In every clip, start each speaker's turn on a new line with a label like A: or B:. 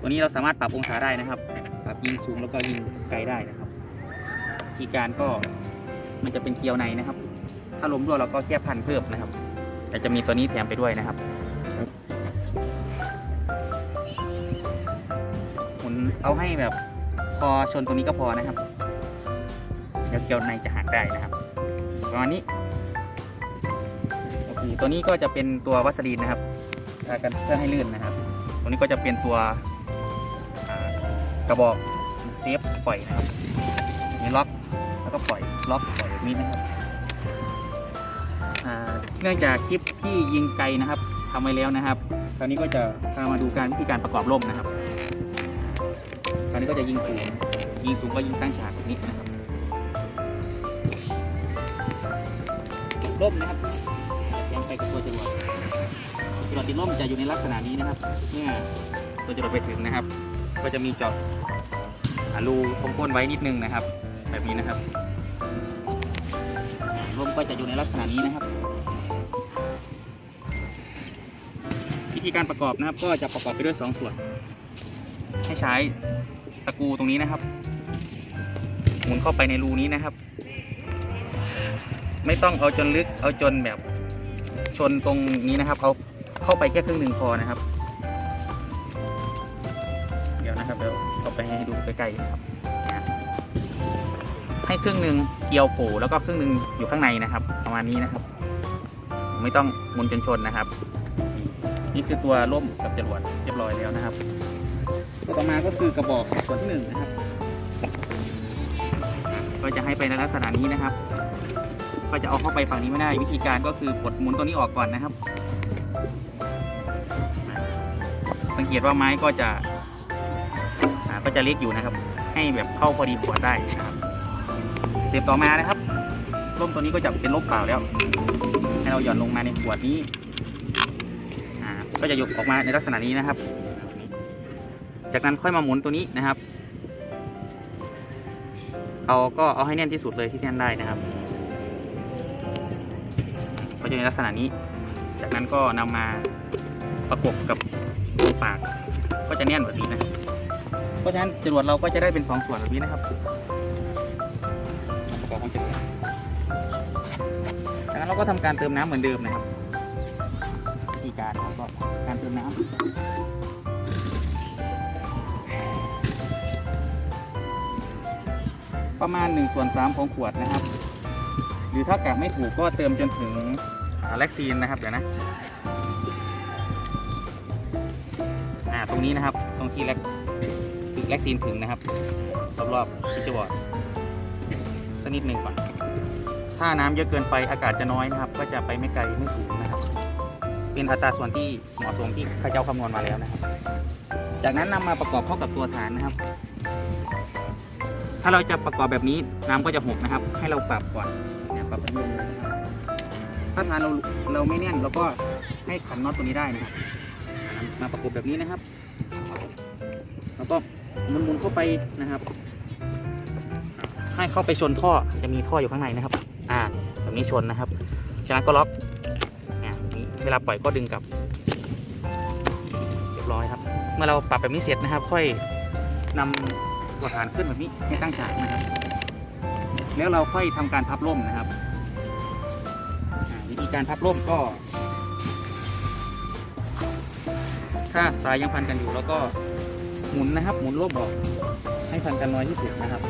A: ตัวนี้เราสามารถปรับองศาได้นะครับ ปรับยิงสูงแล้วก็ยิงไกลได้นะครับวิธีการก็มันจะเป็นเกลียวในนะครับ ถ้าลมรั่วเราก็แค่พันเพิ่มนะครับ แต่จะมีตัวนี้แถมไปด้วยนะครับหมุนเอาให้แบบพอชนตรงนี้ก็พอนะครับเดี๋ยวเกลียวในจะหักได้นะครับประมาณนี้โอเคตัวนี้ก็จะเป็นตัววัสลีนนะครับทากันเพื่อให้ลื่นนะครับ ตัวนี้ก็จะเป็นตัว กระบอกเซฟปล่อยนะครับนี่ล็อกแล้วก็ปล่อยล็อกปล่อยแบบนี้นะครับเนื่องจากคลิปที่ยิงไกลนะครับทำไว้แล้วนะครับ คราวนี้ก็จะพามาดูการวิธีการประกอบร่มนะครับ คราวนี้ก็จะยิงสูง ยิงสูงก็ยิงตั้งฉากแบบนี้นะครับร่มนะครับยังไปกับตัวจรวดจรวดติดร่มจะอยู่ในลักษณะนี้นะครับ เมื่อตัวจรวดไปถึงนะครับ ก็จะมีเจาะอ่ารูตรงก้นไว้นิดนึงนะครับ แบบนี้นะครับร่มก็จะอยู่ในลักษณะนี้นะครับ วิธีการประกอบนะครับ ก็จะประกอบไปด้วย 2 ส่วน ให้ใช้สกูตรงนี้นะครับหมุนเข้าไปในรูนี้นะครับ ไม่ต้องเอาจนลึกเอาจนแบบชนตรงนี้นะครับ เอาเข้าไปแค่ครึ่งหนึ่งพอนะครับ เดี๋ยวนะครับเดี๋ยวเอาไปให้ดูใกล้ๆนะครับให้ครึ่งหนึ่งเกี่ยวโผล่แล้วก็ครึ่งหนึ่งอยู่ข้างในนะครับ ประมาณนี้นะครับ ไม่ต้องหมุนจนชนนะครับ นี่คือตัวร่มกับจรวดเรียบร้อยแล้วนะครับตัวต่อมาก็คือกระบอกส่วนที่หนึ่งนะครับ ก็จะให้ไปในลักษณะนี้นะครับ ก็จะเอาเข้าไปฝั่งนี้ไม่ได้ วิธีการก็คือกดหมุนตัวนี้ออกก่อนนะครับ สังเกตว่าไม้ก็จะอ่า ก็จะเล็กอยู่นะครับ ให้แบบเข้าพอดีหัวได้นะครับเสร็จต่อมานะครับร่มตัวนี้ก็จะเป็นร่มเปล่าแล้ว ให้เราหย่อนลงมาในขวดนี้อ่าก็จะหยกออกมาในลักษณะนี้นะครับ จากนั้นค่อยมาหมุนตัวนี้นะครับ เอาก็เอาให้แน่นที่สุดเลยที่แน่นได้นะครับ ก็จะในลักษณะนี้ จากนั้นก็นำมาประกบกับปาก ก็จะแน่นแบบนี้นะ เพราะฉะนั้นจรวดเราก็จะได้เป็นสองส่วนแบบนี้นะครับประกอบของจรวดจากนั้นเราก็ทำการเติมน้ำเหมือนเดิมนะครับวิธีการเราก็การเติมน้ำประมาณ1ส่วน3ของขวดนะครับ หรือถ้ากะไม่ถูกก็เติมจนถึงแล็กซีนนะครับเดี๋ยวนะอ่าตรงนี้นะครับ ตรงที่แล็ก แล็กซีนถึงนะครับ รอบๆที่จะบอร์ดสักนิดหนึ่งก่อน ถ้าน้ำเยอะเกินไปอากาศจะน้อยนะครับ ก็จะไปไม่ไกลไม่สูงนะครับ เป็นอัตราส่วนที่เหมาะสมที่ข้าเจ้าคำนวณมาแล้วนะครับ จากนั้นนำมาประกอบเข้ากับตัวฐานนะครับ ถ้าเราจะประกอบแบบนี้น้ำก็จะหกนะครับ ให้เราปรับก่อนปรับให้ลงนะครับถ้าฐานเราเราไม่แน่นเราก็ให้ขันน็อตตัวนี้ได้นะครับมาประกบแบบนี้นะครับ แล้วก็ หมุนๆเข้าไปนะครับ ให้เข้าไปชนท่อจะมีท่ออยู่ข้างในนะครับ อ่าแบบนี้ชนนะครับจากนั้นก็ล็อกเนี่ยเวลาปล่อยก็ดึงกลับเรียบร้อยครับ เมื่อเราปรับแบบนี้เสร็จนะครับ ค่อยนำตัวฐานขึ้นแบบนี้ให้ตั้งฉากนะครับ แล้วเราค่อยทำการพับร่มนะครับอ่าวิธีการพับร่มก็ ถ้าสายยังพันกันอยู่แล้วก็ หมุนนะครับ หมุนร่มออกให้พันกันน้อยที่สุดนะครับ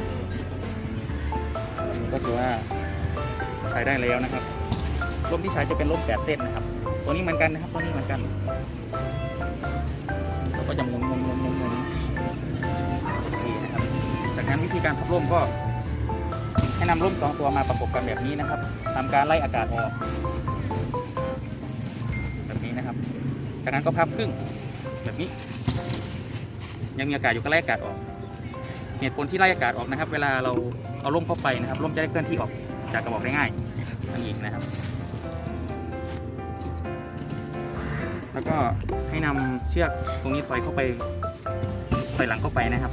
A: ก็ถือว่าใช้ได้แล้วนะครับร่มที่ใช้จะเป็นร่มแปดเส้นนะครับ ตัวนี้เหมือนกันนะครับ ตัวนี้เหมือนกันเราก็จะหมุนหมุนหมุนหมุนหมุนนี่นะครับ จากนั้นวิธีการพับร่มก็ ให้นำร่มสองตัวมาประกบกันแบบนี้นะครับทำการไล่อากาศออกแบบนี้นะครับ จากนั้นก็พับครึ่งแบบนี้ ยังมีอากาศอยู่ก็ไล่อากาศออก เหตุผลที่ไล่อากาศออกนะครับ เวลาเราเอาร่มเข้าไปนะครับร่มจะได้เคลื่อนที่ออกจากกระบอกได้ง่ายนั่นเองนะครับ แล้วก็ให้นำเชือกตรงนี้ถอยเข้าไปถอยหลังเข้าไปนะครับ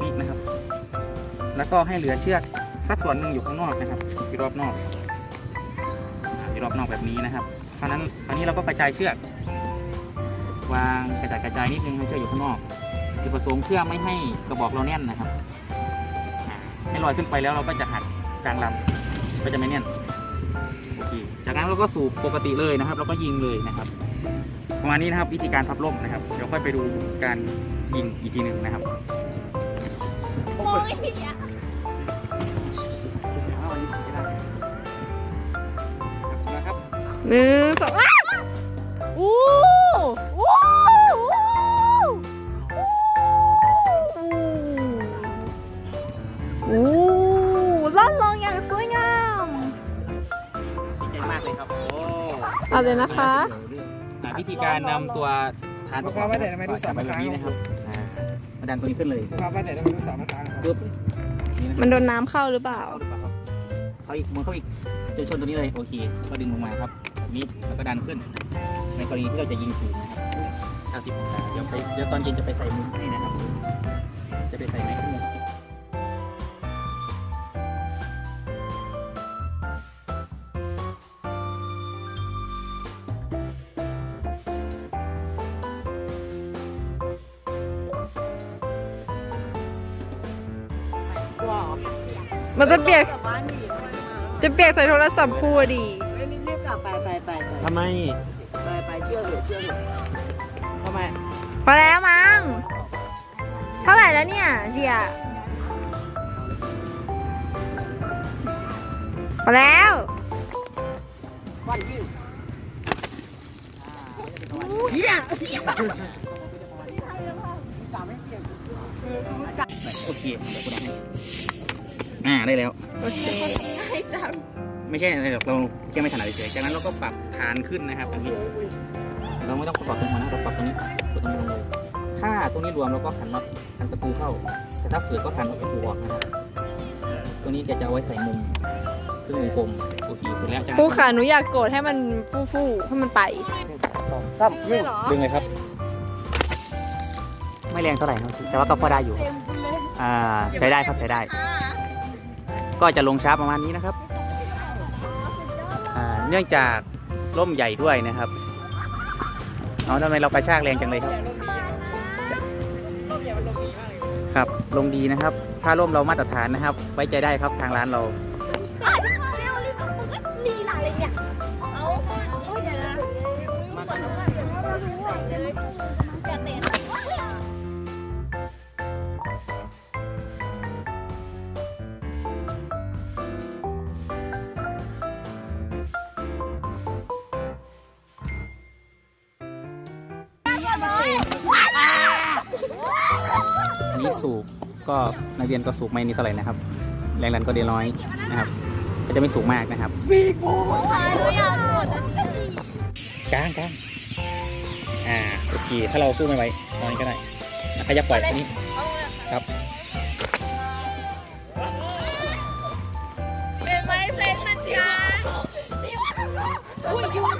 A: นี่นะครับ แล้วก็ให้เหลือเชือกสักส่วนหนึ่งอยู่ข้างนอกนะครับอยู่รอบนอกอยู่รอบนอกแบบนี้นะครับเพราะนั้นคราวนี้เราก็กระจายเชือก วางกระจายกระจายนิดนึงให้เชือกอยู่ข้างนอกจุดประสงค์เพื่อไม่ให้กระบอกเราแน่นนะครับอ่าให้ลอยขึ้นไปแล้วเราก็จะหักกลางลำก็จะไม่แน่นโอเคจากนั้นเราก็สูบปกติเลยนะครับแล้วก็ยิงเลยนะครับประมาณนี้นะครับวิธีการพับล่มนะครับเดี๋ยวค่อยไปดูการยิงอีกทีหนึ่งนะครับ
B: มองไอ้เหี้ย
A: นะครับ
B: หนึ่งสอง อู้ล่อนลงอย่างสวยงาม
A: ดีใจมากเลยครับโอ้
B: เอาเลยนะคะ
A: อ่าวิธีการนำตัวฐานประกอบ
C: ไว้ไหนทำไมดูสาม
A: แบบนี้นะครับอ่ามาดันตัวนี้ขึ้นเลย
C: ภาพว่าแต่ต้องมีลูกสาวมาทางครับ
A: ปึ๊บนี่นะค
B: มั
A: รับ
B: นโดนน้ำเข้าหรือเปล่า
A: เข้าหรือเปล่าครับเข้าอีกมือเข้าอีกจนชนตัวนี้เลยโอเค ก็ดึงลงมาครับแบบนี้แล้วก็ดันขึ้น ในกรณีที่เราจะยิงสูงนะครับ90องศาเดี๋ยวไปเดี๋ยวตอนเย็นจะไปใส่มุมให้นะครับ จะไปใส่ไม้ขึ้น มุม
B: มันจะเปียกจะเปียกใส่โทรศัพท์ครูอะดิ
D: รีบๆกลับไปไปไปไป
A: ทำไม
D: ไปไปเชื่อเถอะเชื่อเถอะทำไม
B: พอแล้วมั้งเท่าไหร่แล้วเนี่ยเจียพอแล้ว
D: วันยิ่ง
A: โอเคเดี๋ยวคุณให้ อ่าได้แล้ว
B: โอเค
A: ไม่ใช่อะไรหรอกเราแค่ไม่ถนัดเฉยๆจากนั้นเราก็ปรับฐานขึ้นนะครับแบบนี้ เราไม่ต้องปรับตรงหัวนะเราปรับตรงนี้กดตรงนี้ลงเลย ถ้าตรงนี้รวมเราก็ขันน็อตขันสกรูเข้า แต่ถ้าเปิดก็ขันน็อตสกรูออกนะครับตัวนี้แกจะเอาไว้ใส่มุมครึ่งวงกลมโอเคเสร็จแล้วจาก
B: ครู
A: นั้น
B: ค่ะหนูอยากโกรธให้มันฟู่ๆให้มันไป
D: ตั้มยิ่ง
A: ดึงเลยครับ ไม่แรงเท่าไหร่ครับแต่ว่าก็พอได้อยู่ครับอ่าใช้ได้ครับใช้ได้ ก็จะลงช้าประมาณนี้นะครับอ่าเนื่องจากร่มใหญ่ด้วยนะครับเอาทำไมเรากระชากแรงจังเลยครับครับลมดีนะครับ ถ้าร่มเรามาตรฐานนะครับ ไว้ใจได้ครับทางร้านเรา
B: ดีหลายเลยเนี่ยเอา
A: นนี้สูบก็นักเรียนก็สูบไม่นี่เท่าไหร่นะครับ แรงดันก็เดีน้อยนะครับก็จะไม่สูงมากนะครับกลางกลางอ่าโอเคถ้าเราสู้ไม่ไหวตอนนี้ก็ได้อะขยับปล่อยอันนี้ครับ
B: เป็นไหมเซ็นมันจ้าอุ้ยยุ่ง